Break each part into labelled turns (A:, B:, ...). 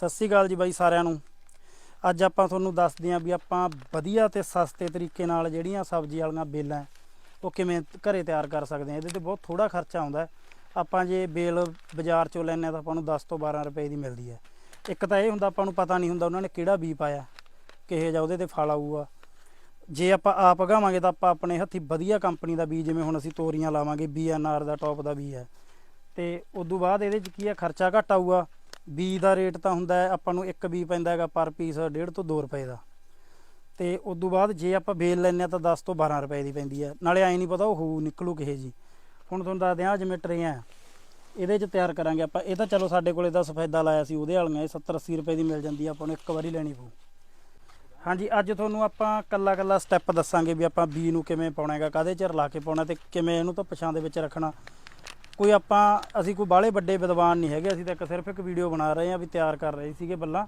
A: ਸਤਿ ਸ੍ਰੀ ਅਕਾਲ ਜੀ ਬਾਈ ਸਾਰਿਆਂ ਨੂੰ। ਅੱਜ ਆਪਾਂ ਤੁਹਾਨੂੰ ਦੱਸਦੇ ਹਾਂ ਵੀ ਆਪਾਂ ਵਧੀਆ ਤੇ ਸਸਤੇ ਤਰੀਕੇ ਨਾਲ ਜਿਹੜੀਆਂ ਸਬਜ਼ੀ ਵਾਲੀਆਂ ਬੇਲਾਂ ਉਹ ਕਿਵੇਂ ਘਰੇ ਤਿਆਰ ਕਰ ਸਕਦੇ ਹਾਂ। ਇਹਦੇ ਤੇ ਬਹੁਤ ਥੋੜਾ ਖਰਚਾ ਆਉਂਦਾ ਆਪਾਂ ਜੇ ਬੇਲ ਬਾਜ਼ਾਰ ਚੋਂ ਲੈਂਦੇ ਹਾਂ ਤਾਂ ਆਪਾਂ ਨੂੰ 10 ਤੋਂ 12 ਰੁਪਏ ਦੀ ਮਿਲਦੀ ਹੈ। ਇੱਕ ਤਾਂ ਇਹ ਹੁੰਦਾ ਆਪਾਂ ਨੂੰ ਪਤਾ ਨਹੀਂ ਹੁੰਦਾ ਉਹਨਾਂ ਨੇ ਕਿਹੜਾ ਬੀ ਪਾਇਆ, ਕਿਹੇ ਜਾਂ ਉਹਦੇ ਤੇ ਫਲ ਆਊਗਾ। ਜੇ ਆਪਾਂ ਆਪ ਉਗਾਵਾਂਗੇ ਤਾਂ ਆਪਾਂ ਆਪਣੇ ਹੱਥੀ ਵਧੀਆ ਕੰਪਨੀ ਦਾ ਬੀਜ ਜਿਵੇਂ ਹੁਣ ਅਸੀਂ ਤੋਰੀਆਂ ਲਾਵਾਂਗੇ ਬੀਐਨਆਰ ਦਾ ਟੌਪ ਦਾ ਬੀ ਹੈ। ਤੇ ਤੋਂ ਬਾਅਦ ਇਹਦੇ 'ਚ ਕੀ ਹੈ, ਖਰਚਾ ਘੱਟ ਆਊਗਾ। ਬੀ ਦਾ ਰੇਟ ਤਾਂ ਹੁੰਦਾ ਆਪਾਂ ਨੂੰ ਇੱਕ ਬੀ ਪੈਂਦਾ ਹੈਗਾ ਪਰ ਪੀਸ 1.5 ਤੋਂ 2 ਰੁਪਏ ਦਾ। ਤੇ ਤੋਂ ਬਾਅਦ ਜੇ ਆਪਾਂ ਬੇਲ ਲੈਂਦੇ ਹਾਂ ਤਾਂ 10 ਤੋਂ 12 ਰੁਪਏ ਦੀ ਪੈਂਦੀ ਹੈ। ਨਾਲੇ ਐਂ ਨਹੀਂ ਪਤਾ ਉਹ ਹੋਊ ਨਿਕਲੂ ਕਿਹੇ ਜੀ ਹੁਣ ਤੁਹਾਨੂੰ ਦੱਸਦੇ ਹਾਂ ਜਿਵੇਂ ਟਰੇ ਹੈ, ਇਹਦੇ 'ਚ ਤਿਆਰ ਕਰਾਂਗੇ ਆਪਾਂ। ਇਹ ਤਾਂ ਚਲੋ ਸਾਡੇ ਕੋਲੇ ਤਾਂ ਸਫੈਦਾ ਲਾਇਆ ਸੀ ਉਹਦੇ ਵਾਲੀਆਂ ਇਹ 70 80 ਰੁਪਏ ਦੀ ਮਿਲ ਜਾਂਦੀ ਹੈ ਆਪਾਂ ਨੂੰ ਇੱਕ ਵਾਰੀ ਲੈਣੀ ਪਊ। ਹਾਂਜੀ ਅੱਜ ਤੁਹਾਨੂੰ ਆਪਾਂ ਕੱਲਾ ਕੱਲਾ ਸਟੈਪ ਦੱਸਾਂਗੇ ਵੀ ਆਪਾਂ ਬੀ ਨੂੰ ਕਿਵੇਂ ਪਾਉਣਾ ਹੈਗਾ ਕਾਹਦੇ ਚ ਰਲਾ ਕੇ ਪਾਉਣਾ ਤੇ ਕਿਵੇਂ ਇਹਨੂੰ ਤਾਂ ਪਛਾਂ ਦੇ ਵਿੱਚ ਰੱਖਣਾ। ਕੋਈ ਆਪਾਂ, ਅਸੀਂ ਕੋਈ ਬਾਹਲੇ ਵੱਡੇ ਵਿਦਵਾਨ ਨਹੀਂ ਹੈਗੇ, ਅਸੀਂ ਤਾਂ ਇੱਕ ਸਿਰਫ ਇੱਕ ਵੀਡੀਓ ਬਣਾ ਰਹੇ ਹਾਂ ਵੀ ਤਿਆਰ ਕਰ ਰਹੇ ਸੀਗੇ ਬੱਲਾਂ।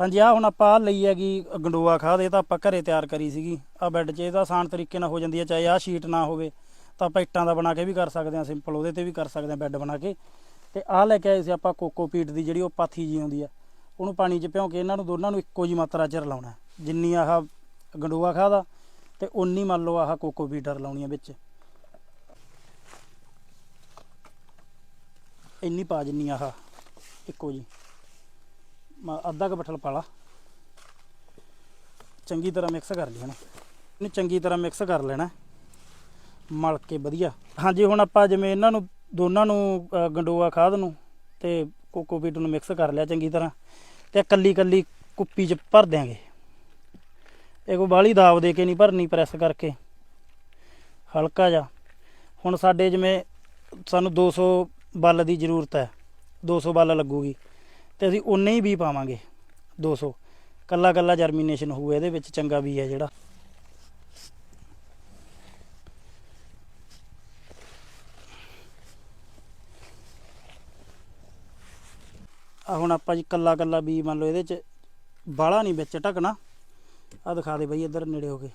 A: ਹਾਂਜੀ ਆ ਹੁਣ ਆਪਾਂ ਆਹ ਲਈ ਹੈਗੀ ਗੰਡੋਆ ਖਾਦ, ਇਹ ਤਾਂ ਆਪਾਂ ਘਰੇ ਤਿਆਰ ਕਰੀ ਸੀਗੀ। ਆ ਬੈੱਡ 'ਚ, ਇਹ ਤਾਂ ਆਸਾਨ ਤਰੀਕੇ ਨਾਲ ਹੋ ਜਾਂਦੀ ਹੈ, ਚਾਹੇ ਆਹ ਸ਼ੀਟ ਨਾ ਹੋਵੇ। ਤਾਂ ਆਪਾਂ ਇੱਟਾਂ ਦਾ ਬਣਾ ਕੇ ਵੀ ਕਰ ਸਕਦੇ ਹਾਂ ਸਿੰਪਲ ਉਹਦੇ ਤੇ ਵੀ ਕਰ ਸਕਦੇ ਹਾਂ ਬੈੱਡ ਬਣਾ ਕੇ। ਤੇ ਆਹ ਲੈ ਕੇ ਆਏ ਸੀ ਆਪਾਂ ਕੋਕੋਪੀਟ ਦੀ, ਜਿਹੜੀ ਉਹ ਪਾਥੀ ਜੀ ਆਉਂਦੀ ਆ। ਉਹਨੂੰ ਪਾਣੀ 'ਚ ਭਿਉਂ ਕੇ ਇਹਨਾਂ ਨੂੰ ਦੋਨਾਂ ਨੂੰ ਇੱਕੋ ਜੀ ਮਾਤਰਾ 'ਚ ਰਲਾਉਣਾ ਜਿੰਨੀ ਆਹ ਗੰਡੋਆ ਖਾਦ ਆ, ਤੇ ਉਨੀ ਮੰਨ ਲਓ ਆਹ ਕੋਕੋਪੀਟ ਰਲਾਉਣੀ ਆ ਵਿੱਚ। ਇੰਨੀ ਪਾ ਜਿੰਨੀ ਆਹ, ਇੱਕੋ ਜੀ ਮ- ਅੱਧਾ ਕੁ ਬਠਲ ਪਾ ਲਾ। ਚੰਗੀ ਤਰ੍ਹਾਂ ਮਿਕਸ ਕਰ ਲੈਣਾ ਇਹਨੂੰ ਚੰਗੀ ਤਰ੍ਹਾਂ ਮਿਕਸ ਕਰ ਲੈਣਾ। ਮਲ ਕੇ ਵਧੀਆ। ਹਾਂਜੀ, ਹੁਣ ਆਪਾਂ ਜਿਵੇਂ ਇਹਨਾਂ ਨੂੰ, ਦੋਨਾਂ ਨੂੰ ਗੰਡੋਆ, ਖਾਦ ਨੂੰ ਤੇ ਕੋਕੋਪੀਟ ਨੂੰ ਮਿਕਸ ਕਰ ਲਿਆ ਚੰਗੀ ਤਰ੍ਹਾਂ ਤੇ ਕੱਲੀ ਕੱਲੀ ਕੁੱਪੀ 'ਚ ਭਰ ਦਿਆਂਗੇ। ਇਹ ਕੋਈ ਬਾਹਲੀ ਦਾਬ ਦੇ ਕੇ ਨਹੀਂ ਭਰਨੀ ਪ੍ਰੈਸ ਕਰਕੇ। ਹਲਕਾ ਜਿਹਾ। ਹੁਣ ਸਾਡੇ ਜਿਵੇਂ ਸਾਨੂੰ 200 ਬੱਲ ਦੀ ਜ਼ਰੂਰਤ ਹੈ। 200 ਬੱਲ ਲੱਗੂਗੀ ਤੇ ਅਸੀਂ ਉਨੇ ਹੀ ਵੀ ਪਾਵਾਂਗੇ। 200 ਕੱਲਾ ਕੱਲਾ ਜਰਮੀਨੇਸ਼ਨ ਹੋਊ, ਇਹਦੇ ਵਿੱਚ ਚੰਗਾ ਵੀ ਹੈ ਜਿਹੜਾ। ਆ ਹੁਣ ਆਪਾਂ ਜੀ ਕੱਲਾ ਕੱਲਾ ਵੀ ਮੰਨ ਲਓ ਇਹਦੇ ਚ ਬਾਲਾ ਨਹੀਂ ਵਿੱਚ ਢਕਣਾ। ਆ ਦਿਖਾ ਦੇ ਬਈ ਇੱਧਰ ਨੇੜੇ ਹੋ ਕੇ।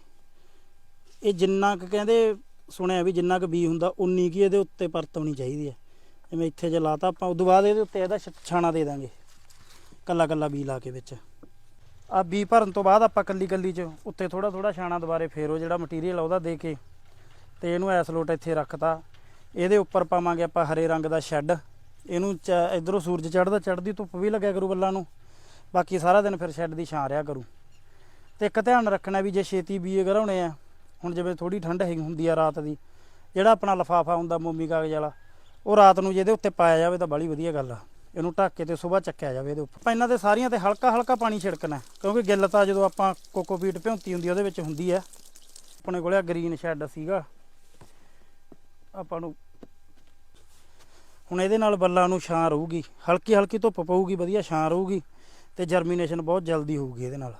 A: ਇਹ ਜਿੰਨਾ ਕੁ ਕਹਿੰਦੇ ਸੁਣਿਆ ਵੀ ਜਿੰਨਾ ਕੁ ਬੀ ਹੁੰਦਾ ਉਨੀ ਕੀ ਇਹਦੇ ਉੱਤੇ ਪਰਤ ਹੋਣੀ ਚਾਹੀਦੀ ਹੈ। ਜਿਵੇਂ ਇੱਥੇ ਜੇ ਲਾਤਾ, ਆਪਾਂ ਉਦੋਂ ਬਾਅਦ ਇਹਦੇ ਉੱਤੇ ਇਹਦਾ ਛਾਣਾ ਦੇ ਦਾਂਗੇ। ਕੱਲਾ ਕੱਲਾ ਬੀ ਲਾ ਕੇ ਵਿੱਚ। ਆ ਬੀ ਭਰਨ ਤੋਂ ਬਾਅਦ ਆਪਾਂ ਕੱਲੀ ਕੱਲੀ ਚ ਉੱਤੇ ਥੋੜਾ ਥੋੜਾ ਛਾਣਾ ਦੁਬਾਰੇ ਫੇਰੋ, ਜਿਹੜਾ ਮਟੀਰੀਅਲ ਉਹਦਾ ਦੇ ਕੇ ਤੇ ਇਹਨੂੰ ਐਸ ਲੋਟ ਇੱਥੇ ਰੱਖਤਾ। ਇਹਦੇ ਉੱਪਰ ਪਾਵਾਂਗੇ ਆਪਾਂ ਹਰੇ ਰੰਗ ਦਾ ਸ਼ੈੱਡ। ਇਹਨੂੰ ਚ- ਇੱਧਰੋਂ ਸੂਰਜ ਚੜ੍ਹਦਾ, ਚੜ੍ਹਦੀ ਧੁੱਪ ਵੀ ਲੱਗਿਆ ਕਰੂ ਬੱਲਾਂ ਨੂੰ। ਬਾਕੀ ਸਾਰਾ ਦਿਨ ਫਿਰ ਸ਼ੈੱਡ ਦੀ ਛਾਂ ਰਿਆ ਕਰੂ। ਤੇ ਇੱਕ ਧਿਆਨ ਰੱਖਣਾ ਵੀ ਜੇ ਛੇਤੀ ਬੀਏ ਘਰਾਉਣੇ ਆ, ਹੁਣ ਜਿਵੇਂ ਥੋੜੀ ਠੰਡ ਹੈਗੀ ਹੁੰਦੀ ਆ ਰਾਤ ਦੀ, ਜਿਹੜਾ ਆਪਣਾ ਲਫਾਫਾ ਹੁੰਦਾ ਮੋਮੀ ਕਾਗਜ਼ ਵਾਲਾ ਉਹ ਰਾਤ ਨੂੰ ਜੇ ਇਹਦੇ ਉੱਤੇ ਪਾਇਆ ਜਾਵੇ ਤਾਂ ਬੜੀ ਵਧੀਆ ਗੱਲ ਆ। ਇਹਨੂੰ ਢੱਕ ਕੇ ਤੇ ਸਵੇਰ ਚੱਕਿਆ ਜਾਵੇ ਇਹਦੇ ਉੱਪਰ। ਆਪਾਂ ਇਹਨਾਂ ਤੇ ਸਾਰੀਆਂ ਤੇ ਹਲਕਾ ਹਲਕਾ ਪਾਣੀ ਛਿੜਕਣਾ ਕਿਉਂਕਿ ਗਿੱਲ ਤਾਂ ਜਦੋਂ ਆਪਾਂ ਕੋਕੋਪੀਟ ਭਿਉਂਤੀ ਹੁੰਦੀ ਉਹਦੇ ਵਿੱਚ ਹੁੰਦੀ ਹੈ ਆਪਣੇ ਕੋਲੇ ਆ ਗ੍ਰੀਨ ਸ਼ੈੱਡ ਸੀਗਾ। ਆਪਾਂ ਨੂੰ ਹੁਣ ਇਹਦੇ ਨਾਲ ਬੱਲਾਂ ਨੂੰ ਛਾਂ ਰਹੂਗੀ। ਹਲਕੀ ਹਲਕੀ ਧੁੱਪ ਪਊਗੀ, ਵਧੀਆ ਛਾਂ ਰਹੂਗੀ ਤੇ ਜਰਮੀਨੇਸ਼ਨ ਬਹੁਤ ਜਲਦੀ ਹੋਊਗੀ ਇਹਦੇ ਨਾਲ।